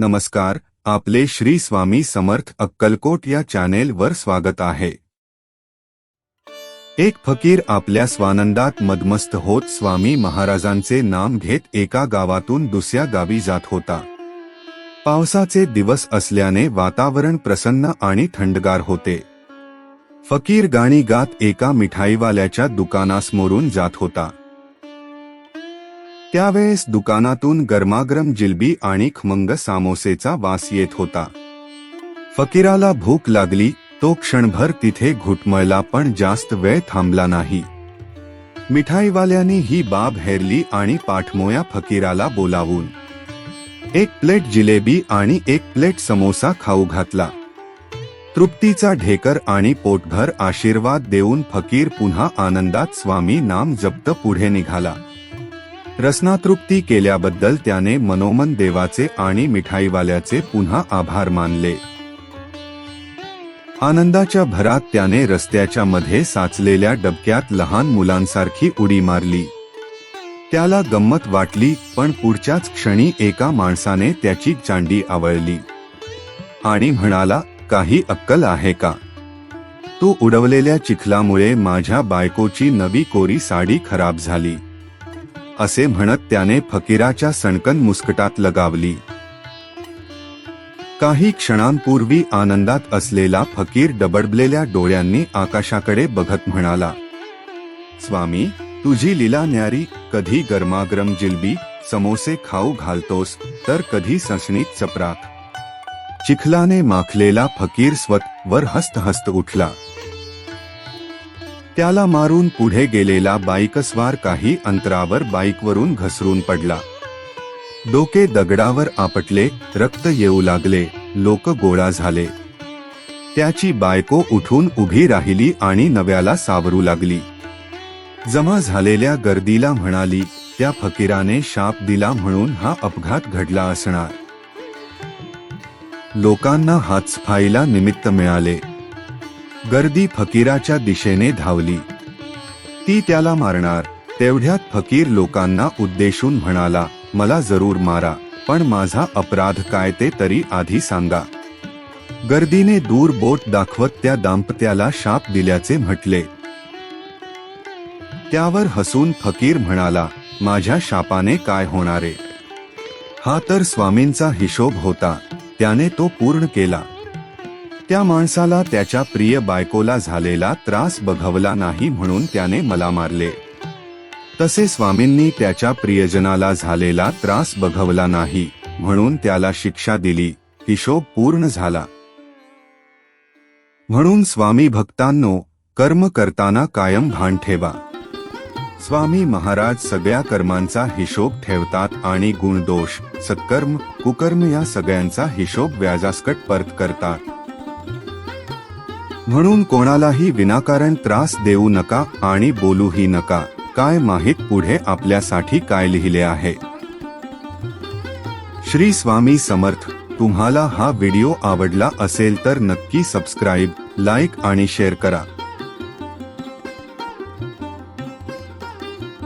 नमस्कार आपले श्री स्वामी समर्थ अक्कलकोट या चॅनेलवर स्वागत आहे. एक फकीर आपल्या स्वानंदात मदमस्त होत स्वामी महाराजांचे नाम घेत एका गावातून दुसऱ्या गावी जात होता. पावसाचे दिवस असल्याने वातावरण प्रसन्न आणि थंडगार होते. फकीर गाणी गात एका मिठाईवाल्याच्या दुकानासमोरून जात होता. त्यावेळेस दुकानातून गरमागरम जिलबी आणि खमंग सामोसेचा वास येत होता. फकीराला भूक लागली तो क्षणभर तिथे घुटमळला पण जास्त वेळ थांबला नाही. मिठाईवाल्याने ही बाब हेरली आणि पाठमोया फकीराला बोलावून. एक प्लेट जिलेबी आणि एक प्लेट समोसा खाऊ घातला. तृप्तीचा ढेकर आणि पोटभर आशीर्वाद देऊन फकीर पुन्हा आनंदात स्वामी नाम जप्त पुढे निघाला. रसनातृप्ती केल्याबद्दल त्याने मनोमन देवाचे आणि मिठाईवाल्याचे पुन्हा आभार मानले. आनंदाच्या भरात त्याने रस्त्याच्या मध्ये साचलेल्या डबक्यात लहान मुलांसारखी उडी मारली. त्याला गंमत वाटली पण पुढच्याच क्षणी एका माणसाने त्याची चांडी आवळली. आणि म्हणाला काही अक्कल आहे का? तो उडवलेल्या चिखलामुळे माझ्या बायकोची नवी कोरी साडी खराब झाली. असे म्हणत त्याने फकीराच्या सणकन मुस्कटात लगावली. काही क्षणांपूर्वी आनंदात असलेला फकीर डबडबलेल्या डोळ्यांनी आकाशाकडे बघत म्हणाला स्वामी तुझी लीला न्यारी कधी गरमागरम जिलबी समोसे खाऊ घालतोस तर कधी सणसणीत चपराक चिखलाने माखलेला फकीर स्वत वर हस्त हस्त उठला. त्याला मारून पुढे गेलेला बाईकस्वार काही अंतरावर बाईकवरून घसरून पडला. डोके दगडावर आपटले रक्त येऊ लागले लोक गोळा झाले. त्याची बायको उठून उभी राहिली आणि नव्याला सावरू लागली. जमा झालेल्या गर्दीला म्हणाली त्या फकीराने शाप दिला म्हणून हा अपघात घडला असणार. लोकांना हातसफाईला निमित्त मिळाले. गर्दी फकीराच्या दिशेने धावली. ती त्याला मारणार तेवढ्यात फकीर लोकांना उद्देशून म्हणाला मला जरूर मारा पण माझा अपराध काय ते तरी आधी सांगा. गर्दीने दूर बोट दाखवत त्या दाम्पत्याला शाप दिल्याचे म्हटले. त्यावर हसून फकीर म्हणाला माझ्या शापाने काय होणारे? हा तर स्वामींचा हिशोब होता त्याने तो पूर्ण केला. त्या माणसाला त्याच्या प्रिय बायकोला झालेला त्रास बघवला नाही म्हणून त्याने मला मारले. तसे स्वामींनी त्याच्या प्रियजनाला झालेला त्रास बघवला नाही म्हणून त्याला शिक्षा दिली हिशोब पूर्ण झाला. म्हणून स्वामी भक्तांनो कर्म करताना कायम भान ठेवा. स्वामी महाराज सगळ्या कर्मांचा हिशोब ठेवतात आणि गुणदोष सत्कर्म कुकर्म या सगळ्यांचा हिशोब व्याजासकट परत करतात. म्हणून कोणालाही विनाकारण त्रास देऊ नका आणि बोलूही नका. काय माहीत पुढे आपल्यासाठी काय लिहिले आहे? श्री स्वामी समर्थ तुम्हाला हा व्हिडिओ आवडला असेल तर नक्की सबस्क्राईब लाईक आणि शेअर करा.